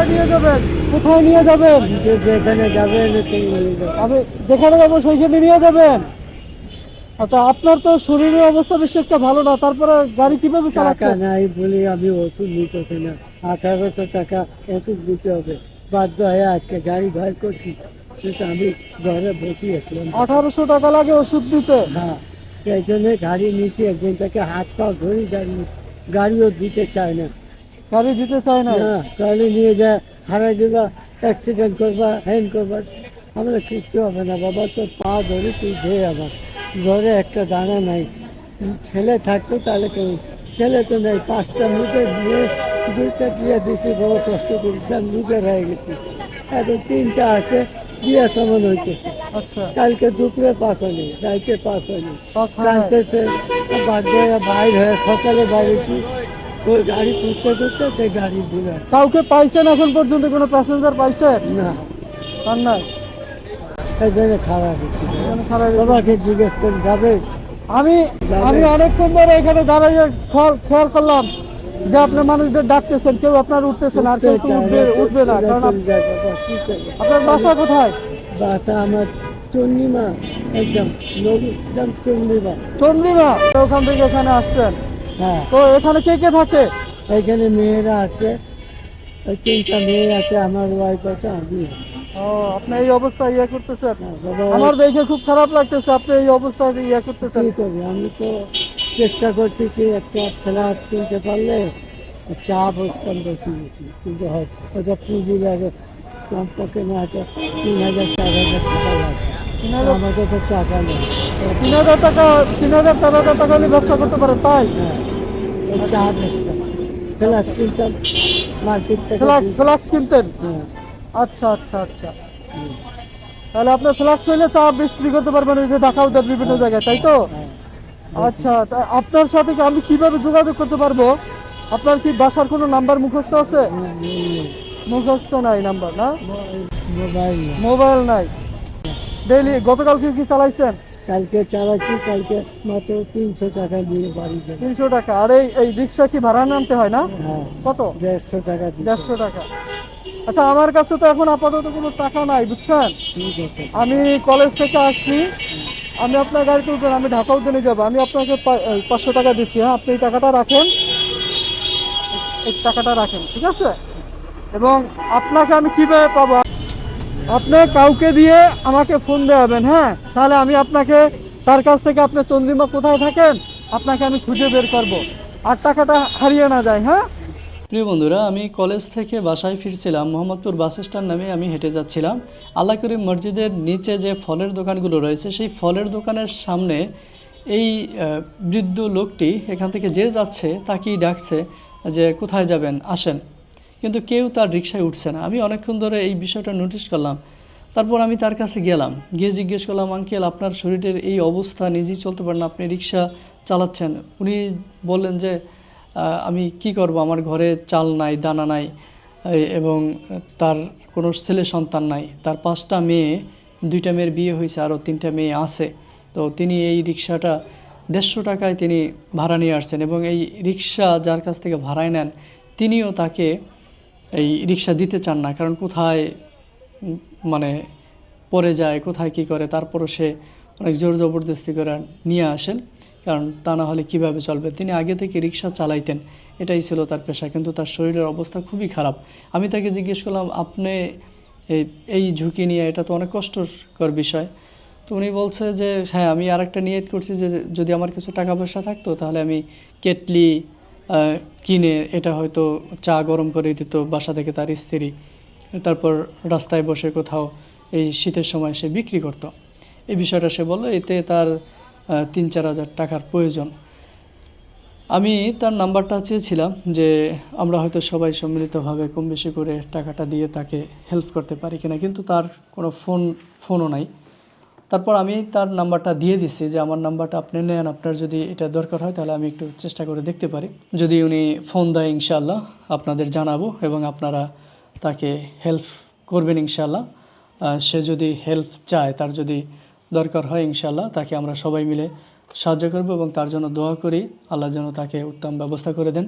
কোথায় নিয়ে যাবেন? কোথায় নিয়ে যাবেন? যেখানে যাবেন। আমি যেখানে যাব সেইখানে নিয়ে যাবেন? আচ্ছা আপনার তো শরীরের অবস্থা বেশি একটা ভালো না তারপরে গাড়ি কীভাবে চালাচ্ছেন? নাই বলে আমি ওষুধ নিতেছি না। আঠারোশো টাকা ওষুধ দিতে হবে। বাধ্য হয়ে আজকে গাড়ি ভাড় করছি। কিন্তু আমি ঘরে বসে আসলাম আঠারোশো টাকা লাগে ওষুধ দিতে। হ্যাঁ সেই জন্য গাড়ি নিচ্ছি একদিন থেকে হাত পা ধরে গাড়ি গাড়িও দিতে চায় না। গাড়ি দিতে চায় না। গাড়ি নিয়ে যা হারাই দিবা অ্যাক্সিডেন্ট করবা হ্যান করবা। আমরা কিচ্ছু হবে না বাবা তোর পা ধরে তুই ধে আবার ঘরে একটা দানা নাই। ছেলে থাকতো তাহলে কেউ ছেলে তো নেই। পাঁচটা মুখে দিয়ে দুইটা দিয়ে দিচ্ছি বড় কষ্ট করেছিলাম মুখে হয়ে গেছি। এখন তিনটা আছে বিয়ে সমান হইতেছে। আচ্ছা। কালকে দুপুরে পাক হয়নি কালকে পাক হয়নি। হয়। কালকে বাইর হয়ে সকালে বাড়িছি। ওই গাড়ি তুলতে তুলতে সে গাড়ি দিল। কাউকে পাইছেন এখন পর্যন্ত? কোনো প্যাসেঞ্জার পাইছেন না। তার নাই? এই জন্য খারাপ খারাপ সবাইকে জিজ্ঞেস করে যাবে। আমি আমি অনেকক্ষণ ধরে এখানে দাঁড়িয়ে খেয়াল করলাম যে আপনি মানুষদের ডাকতেছেন কেউ আপনার উঠতেছেন আর কেউ উঠবে উঠবে না। কারণ আপ- আপনার বাসা কোথায়? বাচ্চা আমার চন্ডিমা একদম একদম চন্ডিমা। চন্দ্রিমা তো ওখান থেকে এখানে আসছেন। হ্যাঁ। তো এখানে কে কে থাকে? এখানে মেয়েরা আছে ওই তিনটা মেয়ে আছে আমার ওয়াইফ আছে আমি। ও আপনি এই অবস্থায় ইয়ে করতেছেন? হ্যাঁ, আমার দেখে খুব খারাপ লাগতেছে আপনি এই অবস্থায় ইয়ে করতেছেন। কি করব আমি তো চেষ্টা করছি কি একটা ফ্ল্যাট কিনতে পারলে চা বসতাম বসে গেছি কিন্তু হয় ওটা পুঁজি লাগে। কমপক্ষে না তো তিন হাজার চার হাজার টাকা লাগে। আমার কাছে টাকা নেই। তিন হাজার টাকা তিন হাজার চার হাজার টাকা নিয়ে ব্যবসা করতে পারে তাই? হ্যাঁ। চা বেচতাম ফ্ল্যাট কিনতাম মার্কেট থেকে ফ্লাক্স ফ্লাক্স কিনতেন? হ্যাঁ। আচ্ছা আচ্ছা আচ্ছা। তাহলে আপনার ফ্লাক্স হইলে চা বিক্রি করতে পারবেন ওই যে ঢাকা বিভিন্ন জায়গায় তাই তো? হ্যাঁ। আচ্ছা আপনার সাথে কি আমি কীভাবে যোগাযোগ করতে পারব? আপনার কি বাসার কোনো নাম্বার মুখস্থ আছে? মুখস্থ নাই নাম্বার না? মোবাইল না মোবাইল নাই। ডেইলি গতকালকে কি চালাইছেন? কালকে চালাচ্ছি কালকে মাত্র তিনশো টাকা দিয়ে বাড়ি তিনশো টাকা। আর এই এই রিক্সা কি ভাড়া নামতে হয় না? হ্যাঁ কত? দেড়শো টাকা দেড়শো টাকা। আচ্ছা আমার কাছে তো এখন আপাতত কোনো টাকা নাই বুঝছেন? আমি কলেজ থেকে আসছি। আমি আপনার গাড়িতে উঠবেন আমি ঢাকা উদ্যানে যাব। আমি আপনাকে পাঁচশো টাকা দিচ্ছি। হ্যাঁ আপনি এই টাকাটা রাখেন। এই টাকাটা রাখেন ঠিক আছে? এবং আপনাকে আমি কীভাবে পাবো? আপনি কাউকে দিয়ে আমাকে ফোন দেওয়াবেন হ্যাঁ? তাহলে আমি আপনাকে, তার কাছ থেকে আপনার চন্দ্রিমা কোথায় থাকেন, আপনাকে আমি খুঁজে বের করব। আর টাকাটা হারিয়ে না যায় হ্যাঁ? প্রিয় বন্ধুরা, আমি কলেজ থেকে বাসায় ফিরছিলাম, মোহাম্মদপুর বাস স্ট্যান্ড নামে আমি হেঁটে যাচ্ছিলাম। আল্লাহ করিম মসজিদের নিচে যে ফলের দোকানগুলো রয়েছে, সেই ফলের দোকানের সামনে এই বৃদ্ধ লোকটি এখান থেকে যে যাচ্ছে, তাকেই ডাকছে যে কোথায় যাবেন, আসেন। কিন্তু কেউ তার রিক্সায় উঠছে না। আমি অনেকক্ষণ ধরে এই বিষয়টা নোটিশ করলাম। তারপর আমি তার কাছে গেলাম। গিয়ে জিজ্ঞেস করলাম, আঙ্কেল, আপনার শরীরের এই অবস্থা নিজেই চলতে পারেন আপনি রিক্সা চালাচ্ছেন। উনি বললেন যে আমি কি করব? আমার ঘরে চাল নাই, দানা নাই এবং তার কোনো ছেলে সন্তান নাই। তার পাঁচটা মেয়ে, দুইটা মেয়ের বিয়ে হয়েছে, আরও তিনটা মেয়ে আছে। তো তিনি এই রিক্সাটা দেড়শো টাকায় তিনি ভাড়া নিয়ে আসছেন এবং এই রিক্সা যার কাছ থেকে ভাড়ায় নেন, তিনিও তাকে এই রিক্সা দিতে চান না, কারণ কোথায় মানে পরে যায়, কোথায় কি করে, তারপরও সে অনেক জোর জবরদস্তি করে নিয়ে আসেন, কারণ তা না হলে কীভাবে চলবে? তিনি আগে থেকে রিক্সা চালাইতেন, এটাই ছিল তার পেশা, কিন্তু তার শরীরের অবস্থা খুবই খারাপ। আমি তাকে জিজ্ঞেস করলাম, আপনি এই ঝুঁকি নিয়ে এটা তো অনেক কষ্টকর বিষয়। তো উনি বলছে যে হ্যাঁ আমি আরেকটা নিয়ত করছি যে, যদি আমার কিছু টাকা পয়সা থাকতো, তাহলে আমি কেটলি কিনে এটা হয়তো চা গরম করে দিত বাসা থেকে তার স্ত্রী। তারপর রাস্তায় বসে কোথাও এই শীতের সময় সে বিক্রি করত। এই বিষয়টা সে বলল, এতে তার তিন চার হাজার টাকার প্রয়োজন। আমি তার নাম্বারটা চেয়েছিলাম যে আমরা হয়তো সবাই সম্মিলিতভাবে কম বেশি করে টাকাটা দিয়ে তাকে হেল্প করতে পারি কিনা, কিন্তু তার কোনো ফোন ফোনও নাই। তারপর আমি তার নাম্বারটা দিয়ে দিচ্ছি যে আমার নাম্বারটা আপনি নেন, আপনার যদি এটা দরকার হয় তাহলে আমি একটু চেষ্টা করে দেখতে পারি। যদি উনি ফোন দেয় ইনশাল্লাহ আপনাদের জানাব এবং আপনারা তাকে হেল্প করবেন ইনশাল্লাহ সে যদি হেল্প চায়, তার যদি দরকার হয় ইনশাল্লাহ তাকে আমরা সবাই মিলে সাহায্য করব এবং তার জন্য দোয়া করি। আল্লাহ যেন তাকে উত্তম ব্যবস্থা করে দেন।